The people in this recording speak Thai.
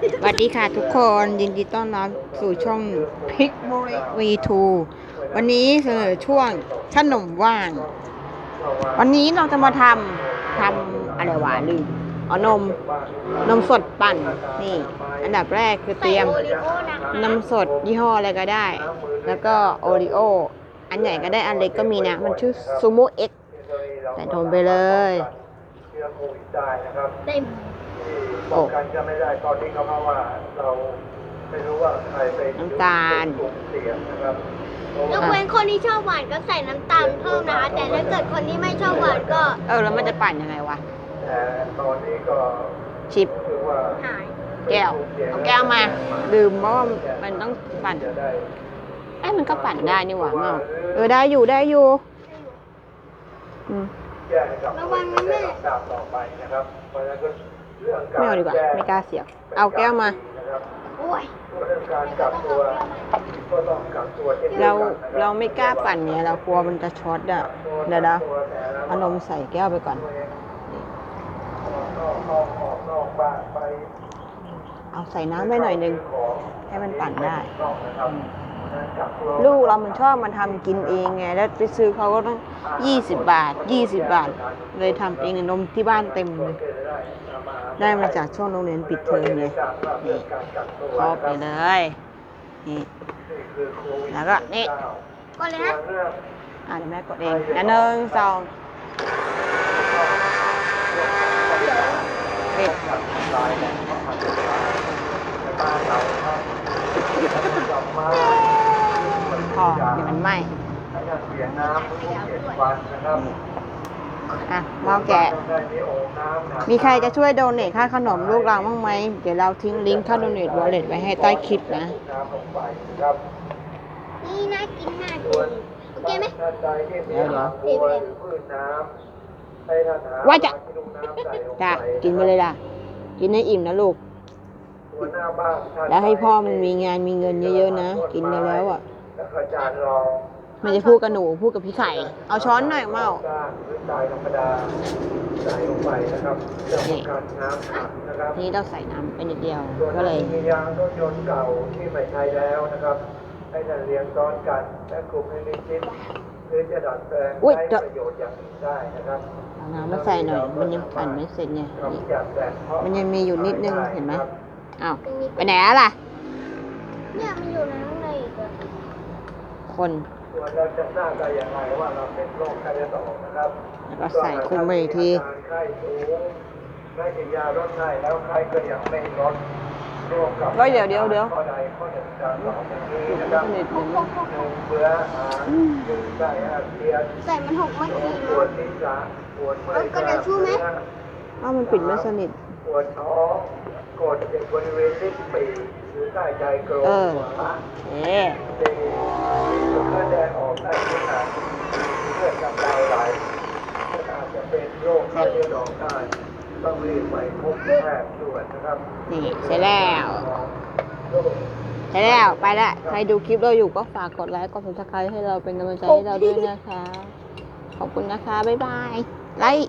สวัสดีค่ะทุกคนยินดีต้อนรับสู่ช่องพิกโมเรวีทูวันนี้เสนอช่วงขนมหวางวันนี้เราจะมาทำทำอะไรวะลืมเอานม นมสดปั่นนี่ อันดับแรกคือเตรียมนมสดยี่ห้ออะไรก็ได้ แล้วก็โอริโออันใหญ่ก็ได้อันเล็กก็มีนะ มันชื่อซูโม่เอ็กใส่นมไปเลยเชื้อโควิดได้ นะครับเต็มที่ป้องกันก็ไม่ได้ตอนนี้เขาเพราะว่าเราไม่รู้ว่าใครไปน้ำตาลกลุ่มเสี่ยงนะครับเพราะยว่ากเว้นคนที่ชอบหวานก็ใส่น้ำตาลเพิ่มนะคะ แต่ถ้าเกิดคนที่ไม่ชอบหวานก็เออแล้วมันจะปั่นยังไงวะ แต่ตอนนี้ก็ชิป คือว่าหาย แก้ว เอาแก้วมา ดื่มเพราะว่ามันต้องปั่น จะได้ เอ้ยมันก็ปั่นได้นี่หว่าเมาเออได้อยู่ได้อยู่ อืมแก้กับโควิดในลำดับต่อไปนะครับเพราะฉะนั้นก็เรื่องการ ไม่เอาดีกว่า ไม่กล้าเสียบเอาแก้วมานะครับโอ้ยเรื่องการกักตัวก็ต้องกักตัวเช่นเดีเรายวกันนะครับเราไม่กล้าปั่นเนี่ยเรากลัวมันจะช็อตอะเดี๋ยวนะเอานมใส่แก้วไปก่อนนอกนอกออกนอกบ้านไปเอาใส่น้ำไปหน่อยนึง ให้มันปั่นได้นอกนะครับกักตัวลูกเรามันชอบมาทำกินเองไง แล้วไปซื้อเขาก็ต้องยี่สิบบาทยี่สิบบาท เลยทำเองนมที่บ้านเต็มเลย ได้มาจากช่วงโรงเรียนปิดเทอมเลยนี่ครอบไปเลย นี่ แล้วก็นี่ก็เลยนะ อ่าเดี๋ยวแม่กดเองอันหนึ่งสองปิดพอเดี๋ยวมันไหม้เสียน้ำทุกเจ็ดวันนะครับ อะหม้อแกะได้มีโอ่งน้ำนะมีใครจะช่วยโดเนทค่าขนมลูกเราบ้างไหม เดี๋ยวเราทิ้งลิงก์ค่าโดเนทวอลเล็ตไว้ให้ใต้คลิปนะน้ำลงไปนะครับนี่น่ากินมากเลยโอเคไหมท่านใดที่มีเดี๋ยวเดี๋ยวบัวหรือพืชน้ำให้ท่านหาว่าจะที่ลูกน้ำใส่ลงไปจ้ะกินไปเลยล่ะ กินให้อิ่มนะลูกหัวหน้าบ้านท่านแล้วให้พ่อมันมีงานมีเงินเยอะๆนะ กินได้แล้วอะ แล้วก็จานรองไม่จะพูดกับหนูพูดกับพี่ไข่ เอาช้อนหน่อยเมาสร้างหรือทรายธรรมดาใส่ลงไปนะครับเรื่องของการน้ำขังนะครับนี่เราใส่น้ำไปนิดเดียว ส่วนก็เลยมียางรถยนต์เก่าที่ไม่ใช้แล้วนะครับ ให้ท่านเรียงซ้อนกันและกลุ่มให้มิดชิดหรือจะดัดแปลงอุ๊ยใช้เดี๋ยวประโยชน์อย่างอื่นได้นะครับเอาน้ำมาใส่หน่อย มันยังปั่นไม่เสร็จไงนี่กำจัดแดดเพราะมันยังมีอยู่นิดนึงเห็นไหมครับอ้าวไปไหนแล้วล่ะ เนี่ยมันอยู่ในข้างในอีกอะคน ส่วนเราจะทราบได้อย่างไรว่าเราเป็นโรคไข้เลือดออกนะครับแล้วก็ใส่คุมไปอีกทีไข้สูงได้กินยาลดไข้แล้วไข้ก็ยังไม่ลดร่วมกับเฮ้ยเดี๋ยวเดี๋ยวเดี๋ยว ข้อใดข้อหนึ่งจากสองอย่างนี้นะครับสนิทเลยหนึ่งเบื่ออาหารหนึ่งไส้อาเจียนใส่มันหกเมื่อสองกี้ปวนะดศีรษะปวดเมื่อเอายกระดาษชู่ไหมอ้าวมันปิดไม่สนิท ปวดท้อง กดเจ็บบริเวณลิ้นปี่หรือใต้ใจโกรธเออหัวเอ๊ะสี่มีจุดเลือดแดงออกได้ที่หนังเลือดกำเดาไหลมันอาจจะเป็นโรคไข้เลือดออกได้ต้องรีบไปพบแพทย์ด่วนนะครับนี่เสร็จแล้วโรคใช่แล้วไปแล้วใครดูคลิปเราอยู่ก็ฝากกดไลค์กด subscribe ให้เราเป็นกำลังใจให้เราด้วยนะคะ ขอบคุณนะคะ บ๊ายบายไลค์